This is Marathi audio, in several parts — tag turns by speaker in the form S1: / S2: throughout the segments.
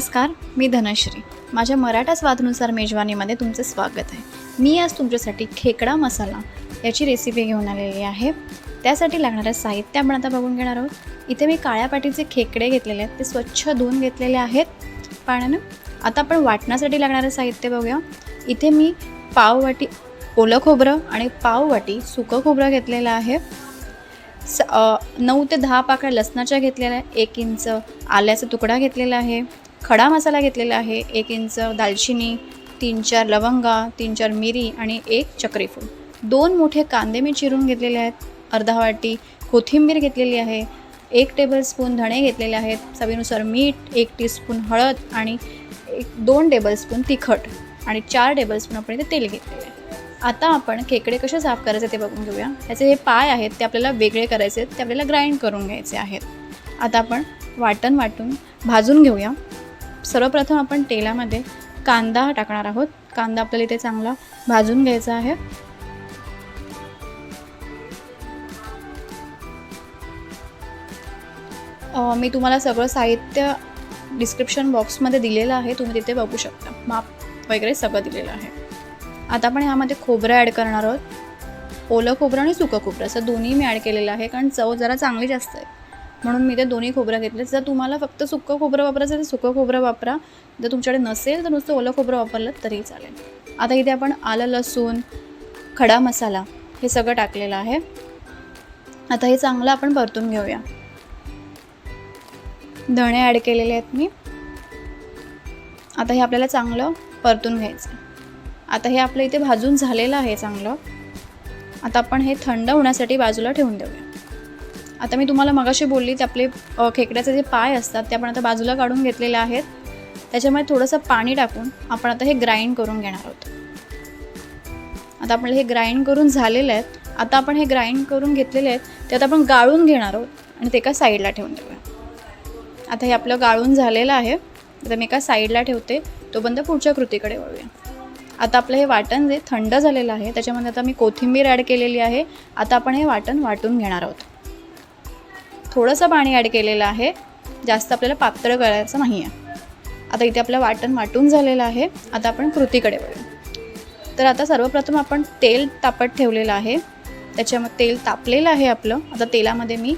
S1: नमस्कार मी धनश्री. माझ्या मराठा स्वादनुसार मेजवानीमध्ये तुमचं स्वागत आहे. मी आज तुमच्यासाठी खेकडा मसाला याची रेसिपी घेऊन आलेली आहे. त्यासाठी लागणारं साहित्य आपण आता बघून घेणार आहोत. इथे मी काळ्या पाटीचे खेकडे घेतलेले आहेत. ते स्वच्छ धुवून घेतलेले आहेत. पाण्यानं आता आपण वाटण्यासाठी लागणारं साहित्य बघूया. इथे मी पाव वाटी ओलं खोबरं आणि पाव वाटी सुकं खोबरं घेतलेलं आहे. स नऊ ते दहा पाकळ्या लसणाच्या घेतलेल्या आहे एक इंच आल्याचा तुकडा घेतलेला आहे. खडा मसाला घेतलेला आहे एक इंच दालचिनी तीन चार लवंगा तीन चार मिरी आणि एक चक्रीफूल. दोन मोठे कांदे मी चिरून घेतलेले आहेत अर्धा वाटी कोथिंबीर घेतलेली आहे एक टेबलस्पून धणे घेतलेले आहेत चवीनुसार मीठ एक टीस्पून हळद आणि एक दोन टेबलस्पून तिखट आणि चार टेबलस्पून आपण इथे तेल घेतलेले आहे. आता आपण खेकडे कसे साफ करायचे ते बघून घेऊया. ह्याचे हे पाय आहेत ते आपल्याला वेगळे करायचे आहेत ते आपल्याला ग्राइंड करून घ्यायचे आहेत. आता आपण वाटण वाटून भाजून घेऊया. सर्वप्रथम आपण तेलामध्ये कांदा टाकणार आहोत. कांदा आपल्याला इथे चांगला भाजून घ्यायचा आहे. मी तुम्हाला सगळं साहित्य डिस्क्रिप्शन बॉक्समध्ये दिलेलं आहे. तुम्ही तिथे बघू शकता. माप वगैरे सगळं दिलेलं आहे. आता आपण ह्यामध्ये खोबरं ॲड करणार आहोत. ओलं खोबरं आणि सुकं खोबरं असं दोन्ही मी ॲड केलेलं आहे. कारण चव जरा चांगली जास्त आहे. म्हणून मी ते दोन्ही खोबरं घेतले. जर तुम्हाला फक्त सुकं खोबरं वापरायचं तर सुकं खोबरं वापरा. जर तुमच्याकडे नसेल तर नुसतं ओलं खोबरं वापरलं तरी चालेल. आता इथे आपण आलं लसूण खडा मसाला हे सगळं टाकलेलं आहे. आता हे चांगलं आपण परतून घेऊया. धणे ॲड केलेले आहेत मी. आता हे आपल्याला चांगलं परतून घ्यायचं आता हे आपलं इथे भाजून झालेलं आहे चांगलं. आता आपण हे थंड होण्यासाठी बाजूला ठेवून देऊया. आता मी तुम्हाला मगाशी बोलली ते आपले खेकड्याचे जे पाय असतात ते आपण आता बाजूला काढून घेतलेले आहेत. त्याच्यामध्ये थोडंसं पाणी टाकून आपण आता हे ग्राइंड करून घेणार आहोत. आता आपण हे ग्राइंड करून झालेलं आहेत. आता आपण हे ग्राइंड करून घेतलेले आहेत ते आता आपण गाळून घेणार आहोत आणि ते एका साईडला ठेवून देऊया. आता हे आपलं गाळून झालेलं आहे. आता मी एका साईडला ठेवते. तोपर्यंत पुढच्या कृतीकडे वळूया. आता आपलं हे वाटण जे थंड झालेलं आहे त्याच्यामध्ये आता मी कोथिंबीर ॲड केलेली आहे. आता आपण हे वाटण वाटून घेणार आहोत. थोडंसं पाणी ॲड केलेलं आहे. जास्त आपल्याला पातळ करायचं नाही आहे आता इथे आपलं वाटण वाटून झालेलं आहे. आता आपण कृतीकडे वळू. तर आता सर्वप्रथम आपण तेल तापत ठेवलेलं आहे. त्याच्यामध्ये तेल तापलेलं आहे आपलं. आता तेलामध्ये मी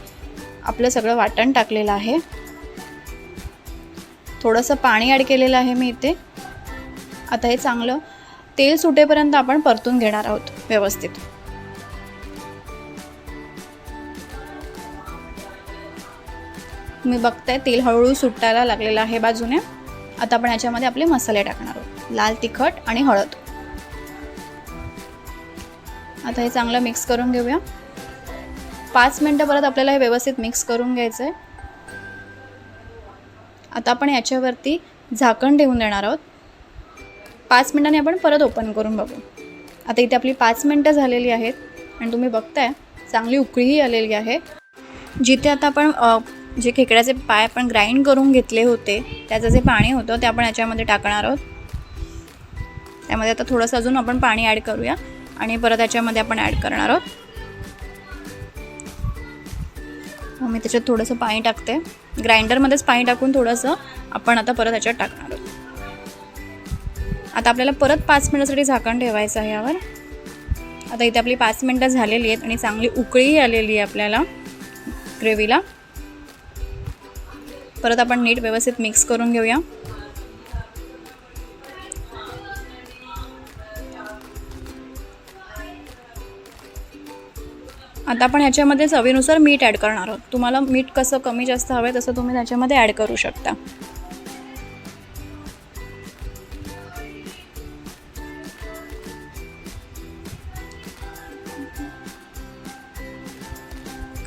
S1: आपलं सगळं वाटण टाकलेलं आहे. थोडंसं पाणी ॲड केलेलं आहे मी इथे. आता हे चांगलं तेल सुटेपर्यंत आपण परतून घेणार आहोत व्यवस्थित. तुम्ही बघताय तेल हळूहळू सुटायला लागलेलं आहे बाजूने. आता आपण याच्यामध्ये आपले मसाले टाकणार आहोत. लाल तिखट आणि हळद. आता हे चांगलं मिक्स करून घेऊया. पाच मिनटं परत आपल्याला हे व्यवस्थित मिक्स करून घ्यायचं आहे आता आपण याच्यावरती झाकण ठेवून देणार आहोत. पाच मिनटांनी आपण परत ओपन करून बघू. आता इथे आपली पाच मिनटं झालेली आहेत आणि तुम्ही बघताय चांगली उकळीही आलेली आहे. जिथे आता आपण जे खेकड्याचे पाय आपण ग्राइंड करून घेतले होते त्याचं जे पाणी होतं ते आपण याच्यामध्ये टाकणार आहोत. त्यामध्ये आता थोडंसं अजून आपण पाणी ॲड करूया आणि परत याच्यामध्ये आपण ॲड करणार आहोत. मी त्याच्यात थोडंसं पाणी टाकते. ग्राइंडरमध्येच पाणी टाकून थोडंसं आपण आता परत याच्यात टाकणार आहोत. आता आपल्याला परत पाच मिनिटासाठी झाकण ठेवायचं आहे यावर. आता इथे आपली पाच मिनटं झालेली आहेत आणि चांगली उकळी आलेली आहे आपल्याला ग्रेव्हीला. परत आपण नीट व्यवस्थित मिक्स करून घेऊया. आता आपण ह्याच्यामध्ये चवीनुसार मीठ ॲड करणार आहोत. तुम्हाला मीठ कसं कमी जास्त हवं आहे तसं तुम्ही त्याच्यामध्ये ॲड करू शकता.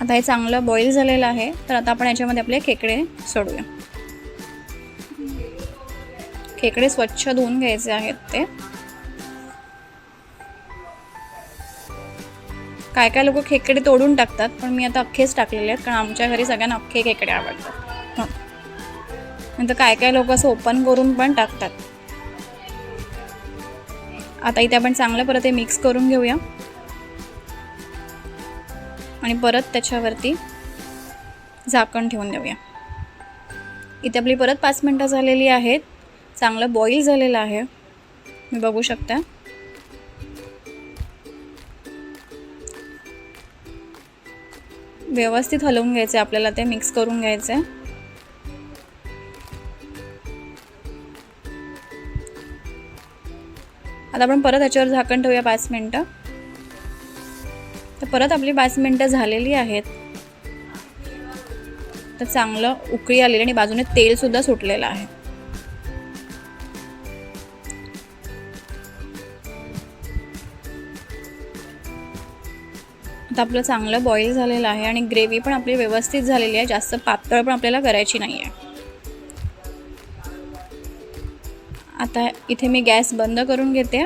S1: आता हे चांगलं बॉईल झालेलं आहे. तर आता आपण याच्यामध्ये आपले खेकडे सोडूया. खेकडे स्वच्छ धुवून घ्यायचे आहेत ते. काय काय लोक खेकडे तोडून टाकतात पण मी आता अख्खेच टाकलेले आहेत कारण आमच्या घरी सगळ्यांना अख्खे खेकडे आवडतात. नंतर काय काय लोक असं ओपन करून पण टाकतात. आता इथे आपण चांगलं परत हे मिक्स करून घेऊया. आणि परत त्याच्यावरती झाकण ठेवून देऊया. इथे आपली परत पाच मिनटं झालेली आहेत. चांगलं बॉईल झालेलं आहे. मी बघू शकता. व्यवस्थित हलवून घ्यायचं आहे आपल्याला ते मिक्स करून घ्यायचं आहे आता आपण परत याच्यावर झाकण ठेवूया पाच मिनटं. तर परत आपली पाच मिनटं झालेली आहेत. तर चांगलं उकळी आलेली आणि बाजूने तेलसुद्धा सुटलेलं आहे. आता आपलं चांगलं बॉईल झालेलं आहे आणि ग्रेव्ही पण आपली व्यवस्थित झालेली आहे. जास्त पातळ पण आपल्याला करायची नाही आहे. आता इथे मी गॅस बंद करून घेते.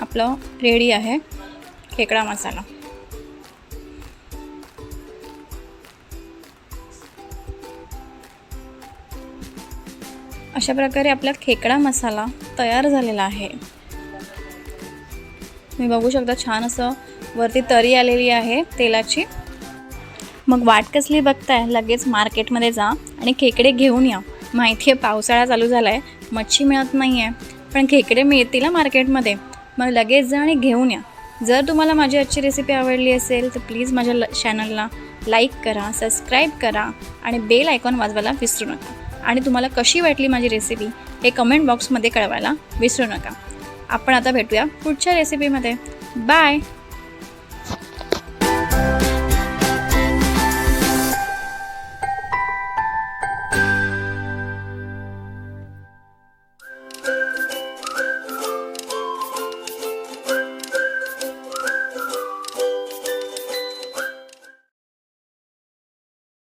S1: आपलं रेडी आहे. खेकडा मसाला. अशा प्रकारे आपला खेकडा मसाला तयार झालेला आहे. तुम्ही बघू शकता छान असं वरती तरी आलेली आहे तेलाची. मग वाट कसली बघताय? लगेच मार्केटमध्ये जा आणि खेकडे घेऊन या. माहिती आहे पावसाळा चालू झाला आहे मच्छी मिळत नाही आहे पण खेकडे मिळतील ना मार्केटमध्ये. मग लगेच जा आणि घेऊन या. जर तुम्हाला माझी आजची रेसिपी आवडली असेल तर प्लीज माझ्या ल चॅनलला लाईक करा सबस्क्राईब करा आणि बेल आयकॉन वाजवायला विसरू नका. आणि तुम्हाला कशी वाटली माझी रेसिपी हे कमेंट बॉक्समध्ये कळवायला विसरू नका. आपण आता भेटूया पुढच्या रेसिपीमध्ये बाय